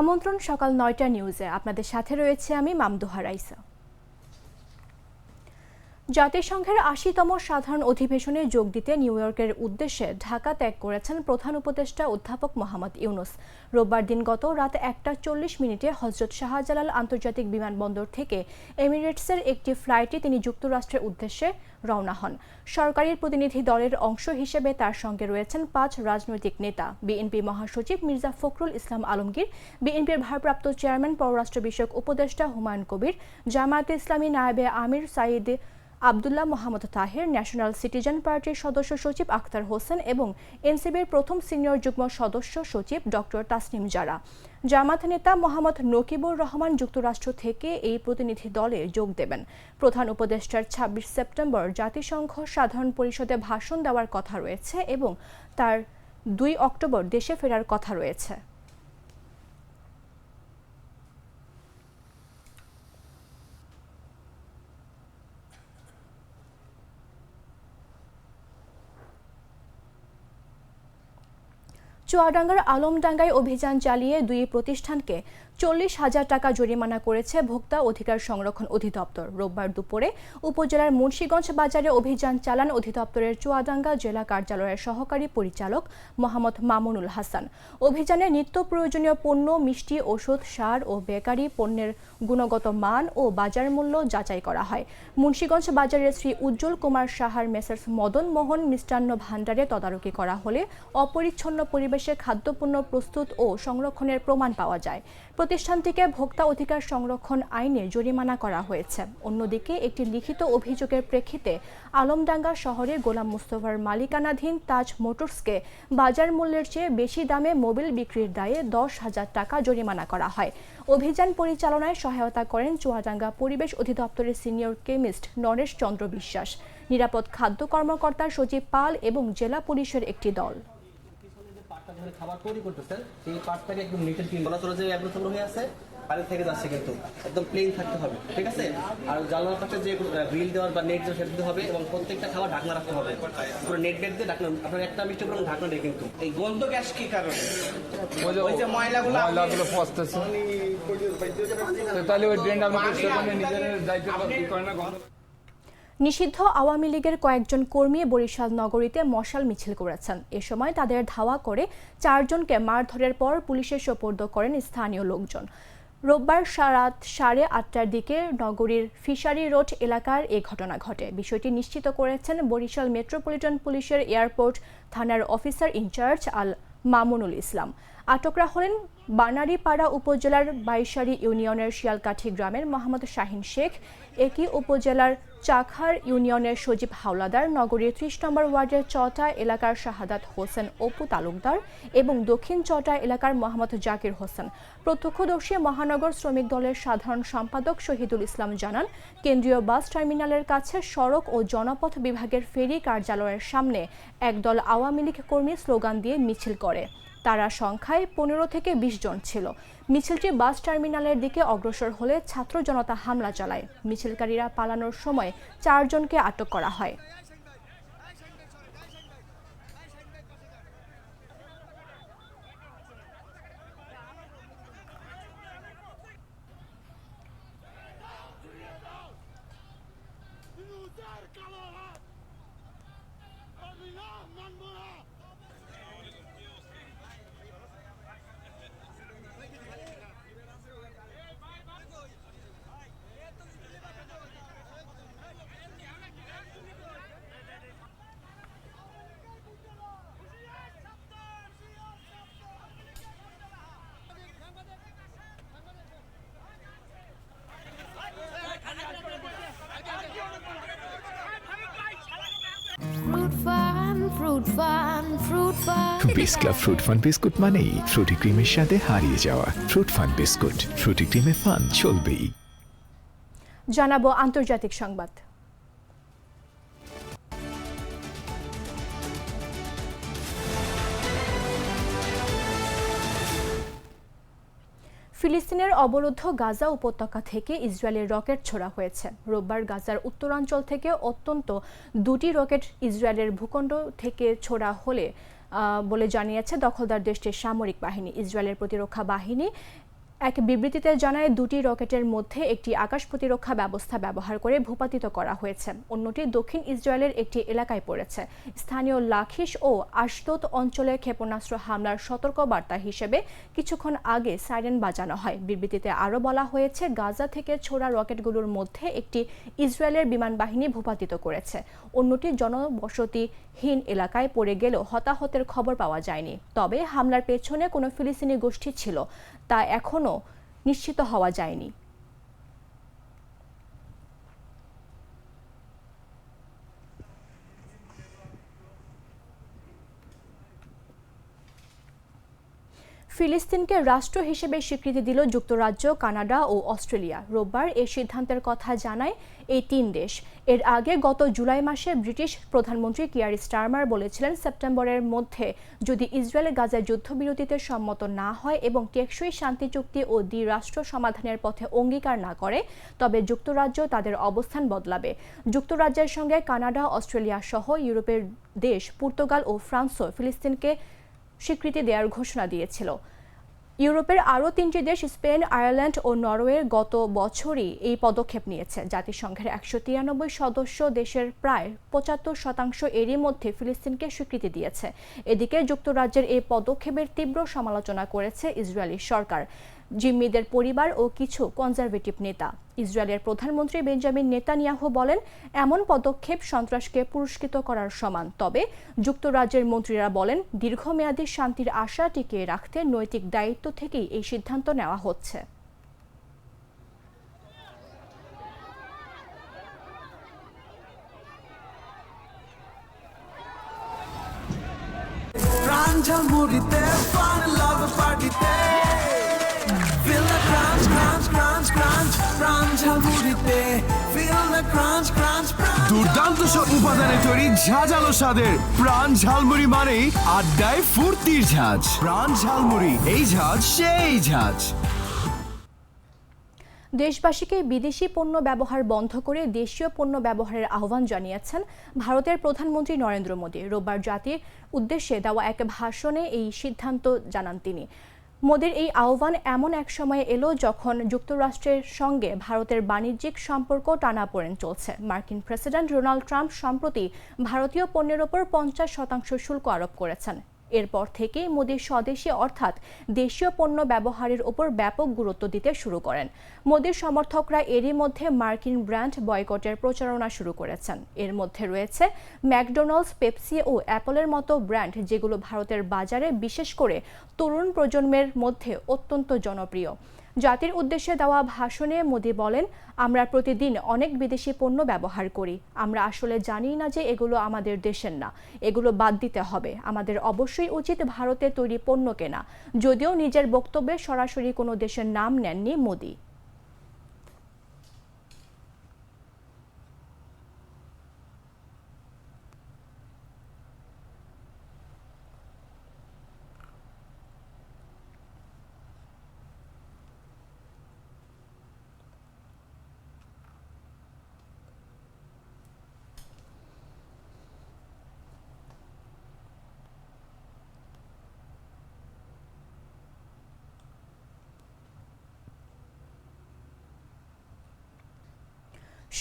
আমন্ত্রণ সকাল নয়টা নিউজে আপনাদের সাথে রয়েছে আমি মামদোহা রাইসা। জাতিসংঘের আশিতম সাধারণ অধিবেশনে যোগ দিতে নিউ ইয়র্কের উদ্দেশ্যে ঢাকা ত্যাগ করেছেন প্রধান উপদেষ্টা অধ্যাপক মোহাম্মদ ইউনুস। রোববার দিন গত রাত একটা চল্লিশ মিনিটে হজরত শাহজালাল আন্তর্জাতিক বিমানবন্দর থেকে এমিরেটসের একটি ফ্লাইটে তিনি যুক্তরাষ্ট্রের উদ্দেশ্যে রওনা হন। সরকারি প্রতিনিধি দলের অংশ হিসেবে তার সঙ্গে রয়েছেন পাঁচ রাজনৈতিক নেতা। বিএনপি মহাসচিব মির্জা ফখরুল ইসলাম আলমগীর, বিএনপির ভারপ্রাপ্ত চেয়ারম্যান, পররাষ্ট্র বিষয়ক উপদেষ্টা হুমায়ুন কবির, জামায়াতে ইসলামী নায়েবে আমির সাইদ আবদুল্লাহ মোহাম্মদ তাহের, ন্যাশনাল সিটিজেন পার্টির সদস্য সচিব আক্তার হোসেন এবং এনসিবির প্রথম সিনিয়র যুগ্ম সদস্য সচিব ডক্টর তাসনিম জারা। জামাত নেতা মোহাম্মদ নকিবুর রহমান যুক্তরাষ্ট্র থেকে এই প্রতিনিধি দলে যোগ দেবেন। প্রধান উপদেষ্টার ছাব্বিশ সেপ্টেম্বর জাতিসংঘ সাধারণ পরিষদে ভাষণ দেওয়ার কথা রয়েছে এবং তার দুই অক্টোবর দেশে ফেরার কথা রয়েছে। চুয়াডাঙ্গার আলমডাঙ্গায় অভিযান চালিয়ে দুই প্রতিষ্ঠানকে চল্লিশ হাজার টাকা জরিমানা করেছে ভোক্তা অধিকার সংরক্ষণ অধিদপ্তর। রোববার দুপুরে উপজেলার মুন্সীগঞ্জ বাজারে অভিযান চালান অধিদপ্তরের চুয়াডাঙ্গা জেলা কার্যালয়ের সহকারী পরিচালক মোহাম্মদ মামুনুল হাসান। অভিযানে নিত্য প্রয়োজনীয় পণ্য, মিষ্টি, ওষুধ, সার ও বেকারি পণ্যের গুণগত মান ও বাজার মূল্য যাচাই করা হয়। মুন্সীগঞ্জ বাজারের শ্রী উজ্জ্বল কুমার সাহার মেসার্স মদন মোহন মিষ্টান্ন ভাণ্ডারে তদারকি করা হলে অপরিচ্ছন্ন পরিবেশে খাদ্যপণ্য প্রস্তুত ও সংরক্ষণের প্রমাণ পাওয়া যায়। প্রতিষ্ঠানটিকে ভোক্তা অধিকার সংরক্ষণ আইনে জরিমানা করা হয়েছে। অন্যদিকে একটি লিখিত অভিযোগের প্রেক্ষিতে আলমডাঙ্গা শহরে গোলাম মুস্তফার মালিকানাধীন তাজ মোটরসকে বাজার মূল্যের চেয়ে বেশি দামে মোবিল বিক্রির দায়ে দশ হাজার টাকা জরিমানা করা হয়। অভিযান পরিচালনায় সহায়তা করেন চুয়াডাঙ্গা পরিবেশ অধিদপ্তরের সিনিয়র কেমিস্ট নরেশ চন্দ্র বিশ্বাস। নিরাপদ খাদ্য কর্মকর্তা সচিব পাল এবং জেলা পুলিশের একটি দল। ধরে খাবার তৈরি করতেছেন এই পাটটাকে একদম নিটের ক্লিন চলাচল যে অ্যাগ্রোচল হয়ে আছে বাইরে থেকে যাচ্ছে কিন্তু। একদম প্লেন থাকতে হবে ঠিক আছে? আর জানলার পাশে যে গ্রিল দেওয়ার বা নেট দেওয়া সেটা দিতে হবে এবং প্রত্যেকটা খাবার ঢাকনা রাখতে হবে। পুরো নেট বেড দিয়ে ঢাকনা আপনার একটা মিষ্টি পুরো ঢাকনা দেয় কিন্তু। এই গন্ধ গ্যাস কি কারণে? ওই যে ময়লাগুলো ময়লাগুলো পচতেছে তাহলে ওই ড্রেন পরিষ্কার করে নিজের দায়িত্ব ই করেন না নিষিদ্ধ আওয়ামী লীগের কয়েকজন কর্মী বরিশাল নগরীতে মশাল মিছিল করেছেন। এ সময় তাদের ধাওয়া করে চারজনকে মারধরের পর পুলিশের সোপর্দ করেন স্থানীয় লোকজন। রোববার রাত সাড়ে আটটার দিকে নগরীর ফিশারি রোড এলাকার এ ঘটনা ঘটে। বিষয়টি নিশ্চিত করেছেন বরিশাল মেট্রোপলিটন পুলিশের এয়ারপোর্ট থানার officer in charge Al Mamunul Islam. আটকরা হলেন বানারীপাড়া উপজেলার বাইশারি ইউনিয়নের শিয়ালকাঠি গ্রামের মোহাম্মদ শাহিন শেখ, একই উপজেলার চাখার ইউনিয়নের সজীব হাওলাদার, নগরীর ত্রিশ নম্বর ওয়ার্ডের চটা এলাকার শাহাদাত হোসেন অপু তালুকদার এবং দক্ষিণ চটা এলাকার মোহাম্মদ জাকির হোসেন। প্রত্যক্ষদর্শী মহানগর শ্রমিক দলের সাধারণ সম্পাদক শহীদুল ইসলাম জানান, কেন্দ্রীয় বাস টার্মিনালের কাছে সড়ক ও জনপথ বিভাগের ফেরি কার্যালয়ের সামনে একদল আওয়ামী লীগ কর্মী স্লোগান দিয়ে মিছিল করে। তারা সংখ্যায় পনেরো থেকে বিশ জন ছিল। মিছিলটি বাস টার্মিনালের দিকে অগ্রসর হলে ছাত্র জনতা হামলা চালায়। মিছিলকারীরা পালানোর সময় চারজনকে আটক করা হয়। বিরুদ্ধের কালো বিস ক্লাব ফ্রুট ফান বিস্কুট মানেই ফ্রুটি ক্রিমের সাথে হারিয়ে যাওয়া। ফ্রুট ফান বিস্কুট, ফ্রুটি ক্রিমে ফান চলবেই। জানাব আন্তর্জাতিক সংবাদ। ফিলিস্তিনের অবরুদ্ধ গাজা উপত্যকা থেকে ইসরায়েলের রকেট ছোড়া হয়েছে। রোববার গাজার উত্তরাঞ্চল থেকে অত্যন্ত দুটি রকেট ইসরায়েলের ভূখণ্ড থেকে ছোড়া হলে বলে জানিয়েছে দখলদার দেশটির সামরিক বাহিনী। ইসরায়েলের প্রতিরক্ষা বাহিনী এক বিবৃতিতে জানায়, দুটি রকেটের মধ্যে একটি আকাশ প্রতিরক্ষা ব্যবস্থা ব্যবহার করে ভূপাতিত করা হয়েছে। অন্যটি দক্ষিণ ইসরায়েলের একটি এলাকায় পড়েছে। স্থানীয় লাখিস ও আশদোত অঞ্চলে ক্ষেপণাস্ত্র হামলার সতর্ক বার্তা হিসেবে কিছুক্ষণ আগে সাইরেন বাজানো হয়। বিবৃতিতে আরও বলা হয়েছে, গাজা থেকে ছোড়া রকেটগুলোর মধ্যে একটি ইসরায়েলের বিমান বাহিনী ভূপাতিত করেছে। অন্যটি জনবসতিহীন এলাকায় পড়ে গেলেও হতাহতের খবর পাওয়া যায়নি। তবে হামলার পেছনে কোনো ফিলিস্তিনি গোষ্ঠী ছিল। তা এখনও নিশ্চিত হওয়া যায়নি। ফিলিস্তিনকে রাষ্ট্র হিসেবে স্বীকৃতি দিল যুক্তরাজ্য, কানাডা ও অস্ট্রেলিয়া। রোববার এই সিদ্ধান্তের কথা জানায় এই তিন দেশ। এর আগে গত জুলাই মাসে ব্রিটিশ প্রধানমন্ত্রী কিয়ার স্টারমার বলেছিলেন, সেপ্টেম্বরের মধ্যে যদি ইসরায়েল গাজায় যুদ্ধবিরতিতে সম্মত না হয় এবং টেকসই শান্তি চুক্তি ও দ্বিরাষ্ট্র সমাধানের পথে অঙ্গীকার না করে, তবে যুক্তরাজ্য তাদের অবস্থান বদলাবে। যুক্তরাজ্যের সঙ্গে কানাডা, অস্ট্রেলিয়া সহ ইউরোপের দেশ, পর্তুগাল ও ফ্রান্সও ফিলিস্তিনকে স্বীকৃতি দেওয়ার ঘোষণা দিয়েছিল। ইউরোপের আরও তিনটি দেশ, স্পেন, আয়ারল্যান্ড ও নরওয়ের গত বছরই এই পদক্ষেপ নিয়েছে। জাতিসংঘের একশো তিরানব্বই সদস্য দেশের প্রায় পঁচাত্তর শতাংশ এরই মধ্যে ফিলিস্তিনকে স্বীকৃতি দিয়েছে। এদিকে যুক্তরাজ্যের এই পদক্ষেপের তীব্র সমালোচনা করেছে ইসরায়েলি সরকার। জিম্মিদের পরিবার ও কিছু কনজারভেটিভ নেতা। ইসরায়েলের প্রধানমন্ত্রী বেঞ্জামিন নেতানিয়াহু বলেন, এমন পদক্ষেপ সন্ত্রাসকে পুরস্কৃত করার সমান। তবে যুক্তরাজ্যের মন্ত্রীরা বলেন, দীর্ঘমেয়াদী শান্তির আশা টিকিয়ে রাখতে নৈতিক দায়িত্ব থেকেই এই সিদ্ধান্ত নেওয়া হচ্ছে। দুর্দান্ত সব উপাদানে তৈরি ঝাঁঝালো স্বাদের প্রাণ ঝালমুড়ি মানেই আড্ডায় ফুর্তির ঝাঁজ। প্রাণ ঝালমুড়ি এই ঝাঁজ সেই ঝাঁজ। দেশবাসীকে বিদেশি পণ্য ব্যবহার বন্ধ করে দেশীয় পণ্য ব্যবহারের আহ্বান জানিয়েছেন ভারতের প্রধানমন্ত্রী নরেন্দ্র মোদী। রোববার জাতির উদ্দেশ্যে দেওয়া এক ভাষণে এই সিদ্ধান্ত জানান তিনি। মোদীর এই আহ্বান এমন এক সময়ে এলো যখন যুক্তরাষ্ট্রের সঙ্গে ভারতের বাণিজ্যিক সম্পর্ক টানাপোড়েন চলছে। মার্কিন প্রেসিডেন্ট ডোনাল্ড ট্রাম্প সম্প্রতি ভারতীয় পণ্যের ওপর পঞ্চাশ শতাংশ শুল্ক আরোপ করেছেন। এরপর থেকেই মোদীর স্বদেশী অর্থাৎ দেশীয় পণ্য ব্যবহারের উপর ব্যাপক গুরুত্ব দিতে শুরু করেন। মোদীর সমর্থকরা এরই মধ্যে মার্কিন ব্র্যান্ড বয়কটের প্রচারণা শুরু করেছেন। এর মধ্যে রয়েছে ম্যাকডোনাল্ডস, পেপসি ও অ্যাপলের মতো ব্র্যান্ড যেগুলো ভারতের বাজারে বিশেষ করে তরুণ প্রজন্মের মধ্যে অত্যন্ত জনপ্রিয়। জাতির উদ্দেশ্যে দেওয়া ভাষণে মোদি বলেন, আমরা প্রতিদিন অনেক বিদেশি পণ্য ব্যবহার করি। আমরা আসলে জানি না যে এগুলো আমাদের দেশের না। এগুলো বাদ দিতে হবে। আমাদের অবশ্যই উচিত ভারতে তৈরি পণ্য কেনা। যদিও নিজের বক্তব্যে সরাসরি কোনো দেশের নাম নেননি মোদী।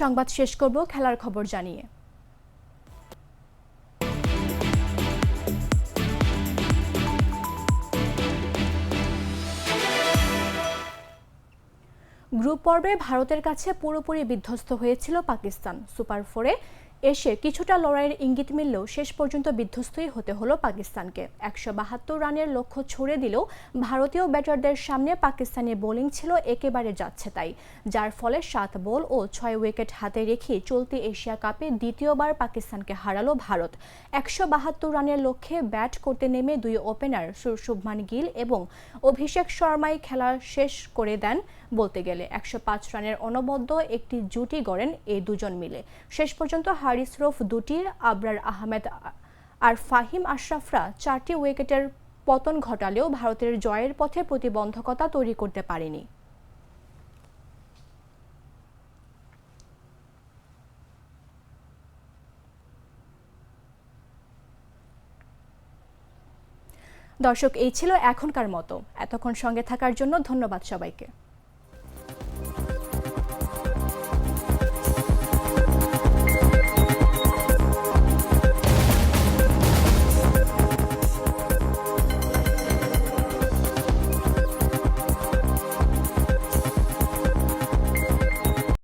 সংবাদ শেষ করব, খেলার খবর জানিয়ে। গ্রুপ পর্বে ভারতের কাছে পুরোপুরি বিধ্বস্ত হয়েছিল পাকিস্তান। সুপার ফোরে এসে কিছুটা লড়াইয়ের ইঙ্গিত মিললেও শেষ পর্যন্ত বিধ্বস্তই হতে হলো পাকিস্তানকে। একশো বাহাত্তর রানের লক্ষ্য ছুড়ে দিলেও ভারতীয় ব্যাটারদের সামনে পাকিস্তানি বোলিং ছিল একেবারে যাচ্ছে তাই, যার ফলে সাত বল ও ছয় উইকেট হাতে রেখে চলতি এশিয়া কাপে দ্বিতীয়বার পাকিস্তানকে হারালো ভারত। একশো বাহাত্তর রানের লক্ষ্যে ব্যাট করতে নেমে দুই ওপেনার শুভমান গিল এবং অভিষেক শর্মাই খেলা শেষ করে দেন বলতে গেলে। একশো পাঁচ রানের অনবদ্য একটি জুটি গড়েন এই দুজন মিলে। শেষ পর্যন্ত হারিস রফ দুটি আবরার আহমেদ আর ফাহিম আশরাফরা চারটি উইকেটের পতন ঘটালেও ভারতের জয়ের পথে প্রতিবন্ধকতা তৈরি করতে পারেনি। দর্শক, এই ছিল এখনকার মতো। এতক্ষণ সঙ্গে থাকার জন্য ধন্যবাদ সবাইকে।